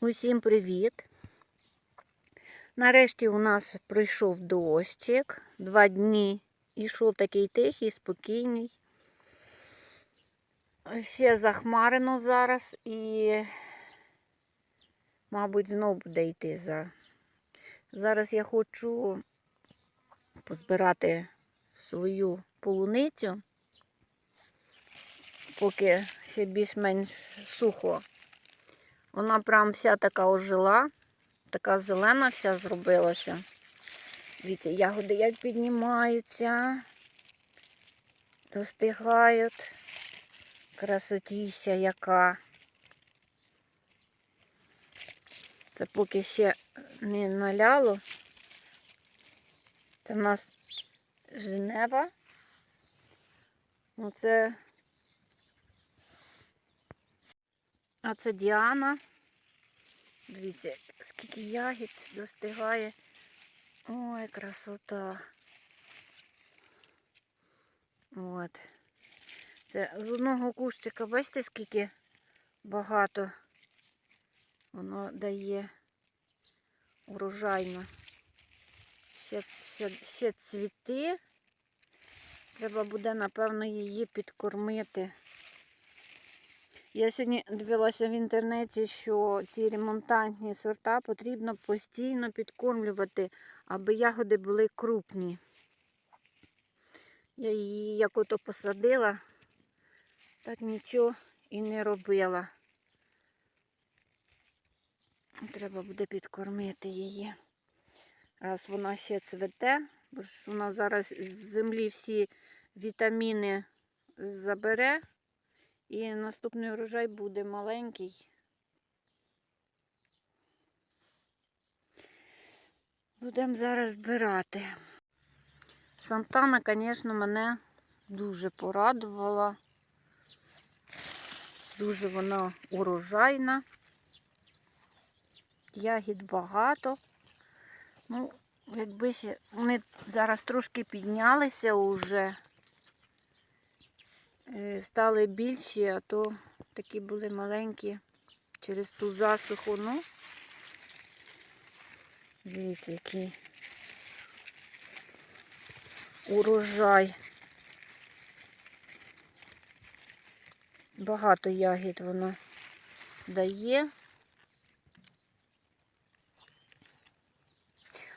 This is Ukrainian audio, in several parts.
Усім привіт! Нарешті у нас пройшов дощик. Два дні ішов такий тихий, спокійний. Ще захмарено зараз і, мабуть, знов буде йти за. Зараз я хочу позбирати свою полуницю, поки ще більш-менш сухо. Вона прям вся така ожила, така зелена вся зробилася. Дивіться, ягоди як піднімаються, достигають. Красотіща яка. Це поки ще не наляло. Це в нас Женева. Ну це А це Діана. Дивіться, скільки ягід достигає. Ой, красота. От. Це з одного кущика, бачите, скільки багато воно дає урожайно. Ще, ще, ще цвіти. Треба буде, напевно, її підкормити. Я сьогодні дивилася в інтернеті, що ці ремонтантні сорта потрібно постійно підкормлювати, аби ягоди були крупні. Я її як ото посадила, так нічого і не робила. Треба буде підкормити її. Раз вона ще цвете, бо ж вона зараз з землі всі вітаміни забере. І наступний урожай буде маленький. Будемо зараз збирати. Сантана, звісно, мене дуже порадувала. Дуже вона урожайна. Ягід багато. Ну, якби ще вони зараз трошки піднялися уже. Е, стали більші, а то такі були маленькі через ту засуху. Ну, дивіться, який урожай. Багато ягід воно дає.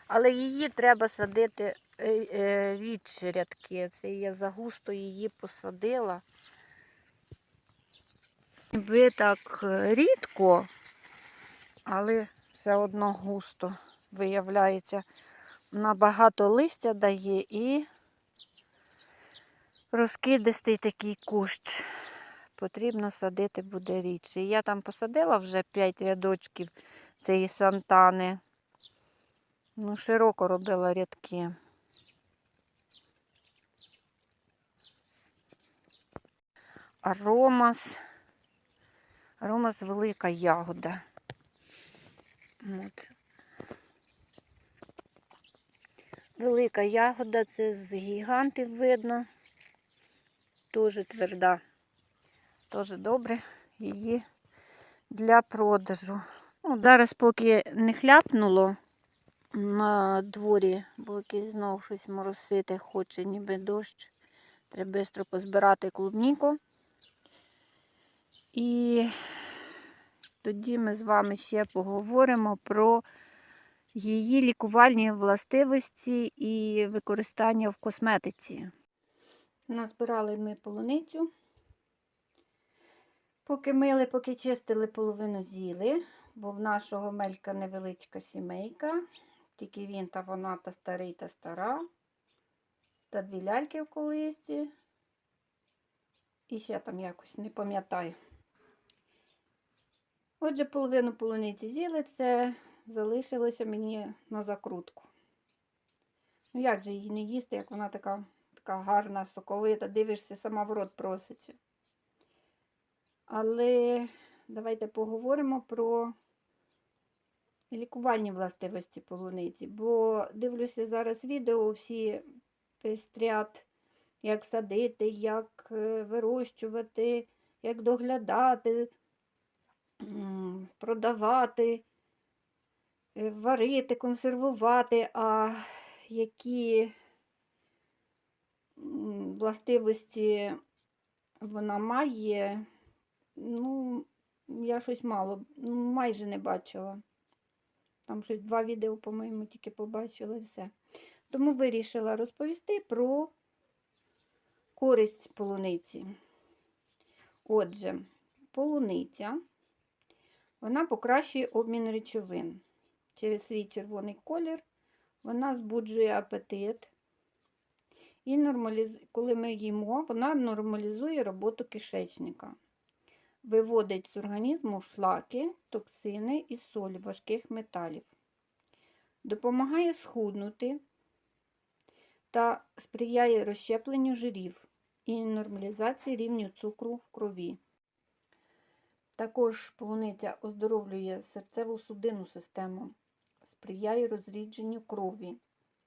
Але її треба садити е, е, рядки. Це я загусто її посадила. Ви так е, рідко, але все одно густо виявляється. Набагато листя дає і розкидистий такий кущ. Потрібно садити буде рідше. Я там посадила вже 5 рядочків цієї сантани. Ну, широко робила рядки. Аромас. Аромас велика ягода. От. Велика ягода, це з гігантів видно. Дуже тверда. Дуже добре її для продажу. Ну, Зараз, поки не хляпнуло на дворі, бо якийсь знову щось моросити хоче, ніби дощ. Треба швидко позбирати клубніку. І тоді ми з вами ще поговоримо про її лікувальні властивості і використання в косметиці. Назбирали ми полуницю. Поки мили, поки чистили, половину з'їли, бо в нашого мелька невеличка сімейка. Тільки він та вона та старий та стара. Та дві ляльки в колисці. І ще там якось не пам'ятаю. Отже, половину полуниці з'їли, це залишилося мені на закрутку. Ну, як же її не їсти, як вона така, така гарна, соковита, дивишся, сама в рот проситься. Але давайте поговоримо про лікувальні властивості полуниці, бо дивлюся зараз відео, всі пестрят, як садити, як е, вирощувати, як доглядати. Продавати, е, варити, консервувати, а які властивості вона має, ну, я щось мало, ну, майже не бачила. Там щось два відео, по-моєму, тільки побачила і все. Тому вирішила розповісти про користь полуниці. Отже, полуниця, вона покращує обмін речовин. Через свій червоний колір вона збуджує апетит. І нормаліз... коли ми їмо, вона нормалізує роботу кишечника. Виводить з організму шлаки, токсини і солі важких металів. Допомагає схуднути та сприяє розщепленню жирів і нормалізації рівню цукру в крові. Також полуниця оздоровлює серцево-судинну систему, сприяє розрідженню крові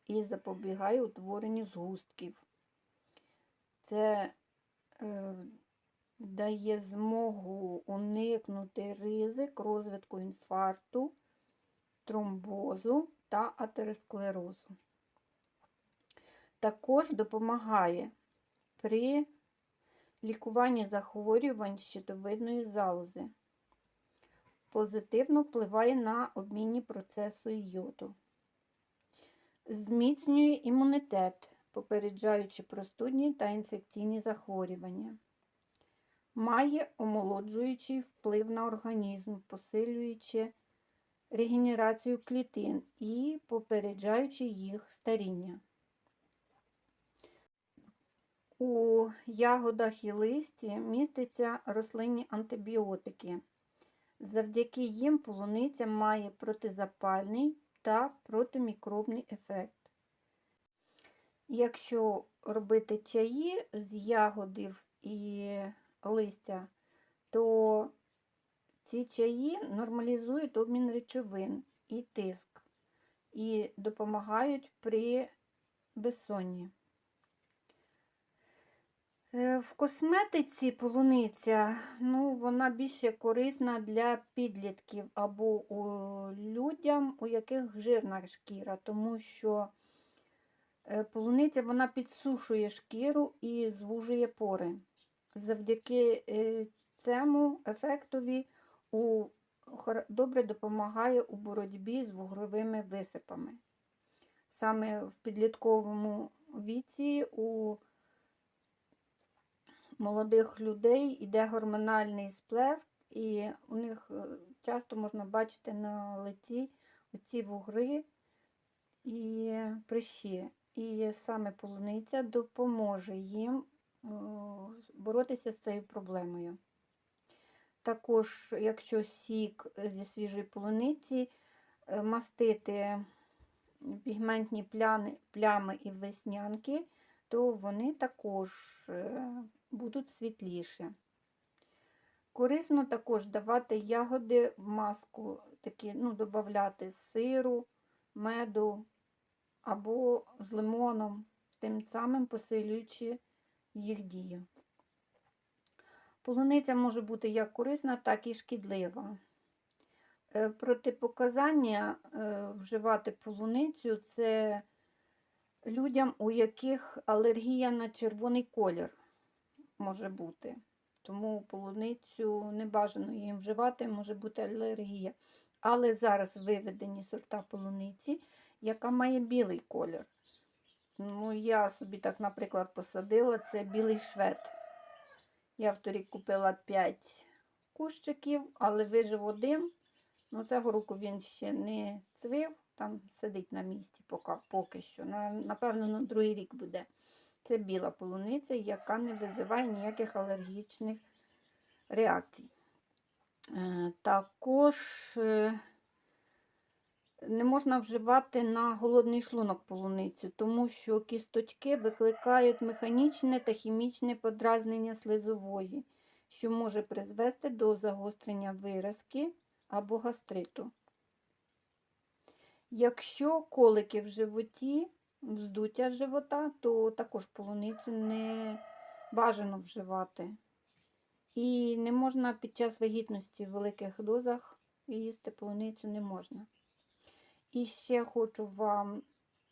і запобігає утворенню згустків. Це е, дає змогу уникнути ризик розвитку інфаркту, тромбозу та атеросклерозу. Також допомагає при лікуванні захворювань щитовидної залози. Позитивно впливає на обмінні процеси йоду. Зміцнює імунітет, попереджаючи простудні та інфекційні захворювання. Має омолоджуючий вплив на організм, посилюючи регенерацію клітин і попереджаючи їх старіння. У ягодах і листі містяться рослинні антибіотики. Завдяки їм полуниця має протизапальний та протимікробний ефект. Якщо робити чаї з ягодів і листя, то ці чаї нормалізують обмін речовин і тиск і допомагають при безсонні. Е, В косметиці полуниця, ну, вона більше корисна для підлітків або у людям, у яких жирна шкіра, тому що е, полуниця вона підсушує шкіру і звужує пори. Завдяки е, цьому ефектові у, добре допомагає у боротьбі з вугровими висипами. Саме в підлітковому віці у молодих людей йде гормональний сплеск, і у них е, часто можна бачити на лиці оці вугри і прищі. І саме полуниця допоможе їм е, боротися з цією проблемою. Також, якщо сік зі свіжої полуниці, е, мастити пігментні плями і веснянки, то вони також будуть світліші. Корисно також давати ягоди в маску, такі, ну, додати сиру, меду або з лимоном, тим самим посилюючи їх дію. Полуниця може бути як корисна, так і шкідлива. Е, Протипоказання е, вживати полуницю це людям, у яких алергія на червоний колір може бути. Тому полуницю не бажано їм вживати, може бути алергія. Але зараз виведені сорта полуниці, яка має білий колір. Ну, я собі так, наприклад, посадила це білий швед. Я в купила 5 кущиків, але вижив один. Ну, цього року він ще не цвів, там сидить на місці поки, поки що. Напевно, на другий рік буде. Це біла полуниця, яка не визиває ніяких алергічних реакцій. Е, Також е, не можна вживати на голодний шлунок полуницю, тому що кісточки викликають механічне та хімічне подразнення слизової, що може призвести до загострення виразки або гастриту. Якщо колики в животі, вздуття живота, то також полуницю не бажано вживати. І не можна під час вагітності в великих дозах їсти полуницю не можна. І ще хочу вам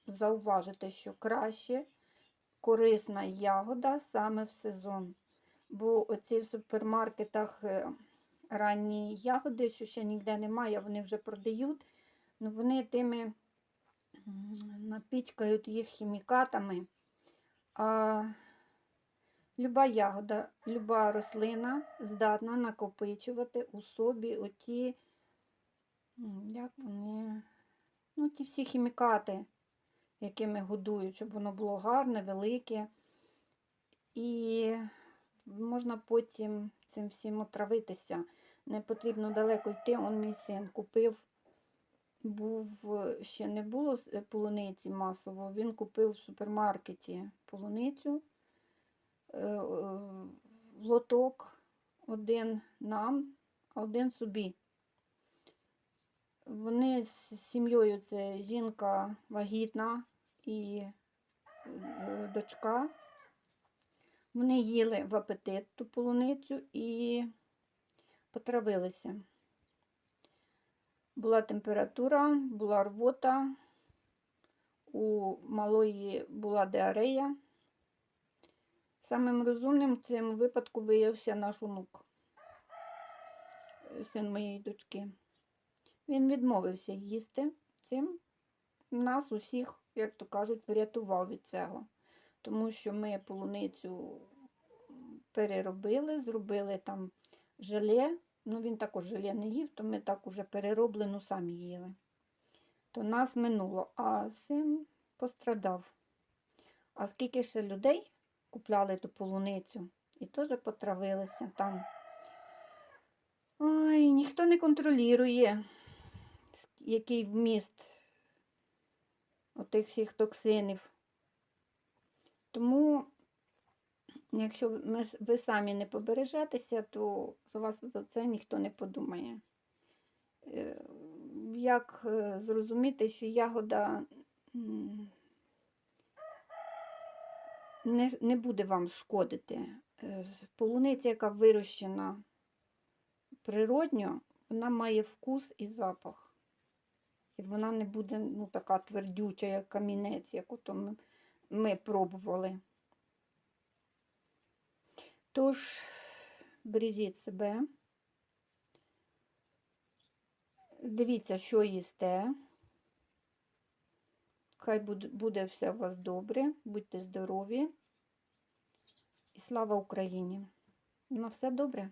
зауважити, що краще корисна ягода саме в сезон. Бо оці в супермаркетах е, ранні ягоди, що ще ніде немає, вони вже продають. Ну, вони тими м, напічкають їх хімікатами. А люба ягода, люба рослина здатна накопичувати у собі оті, як вони, ну, ті всі хімікати, якими годують, щоб воно було гарне, велике. І можна потім цим всім отравитися. Не потрібно далеко йти. Он мій син купив, був, е, ще не було полуниці масово, він купив в супермаркеті полуницю, е, е, лоток, один нам, один собі. Вони з сім'єю це жінка вагітна і е, дочка. Вони їли в апетит ту полуницю і потравилися. Була температура, була рвота, у малої була диарея. Самим розумним в цьому випадку виявився наш онук, син моєї дочки. Він відмовився їсти цим. Нас усіх, як то кажуть, врятував від цього. Тому що ми полуницю переробили, зробили там желе. Ну, він також желе не їв, то ми так уже перероблену самі їли. То нас минуло, а син пострадав. А скільки ще людей купляли ту полуницю і теж потравилися там. Ой, ніхто не контролює, який вміст отих всіх токсинів. Тому, якщо ви- самі не побережетеся, то за вас за це ніхто не подумає. Е, Як е, зрозуміти, що ягода не, не буде вам шкодити? Е, Полуниця, яка вирощена природньо, вона має вкус і запах. І вона не буде ну, така твердюча, як камінець, як ми, ми пробували. Тож, бережіть себе. Дивіться, що їсте. Хай буде все у вас добре, будьте здорові. І слава Україні! На все добре!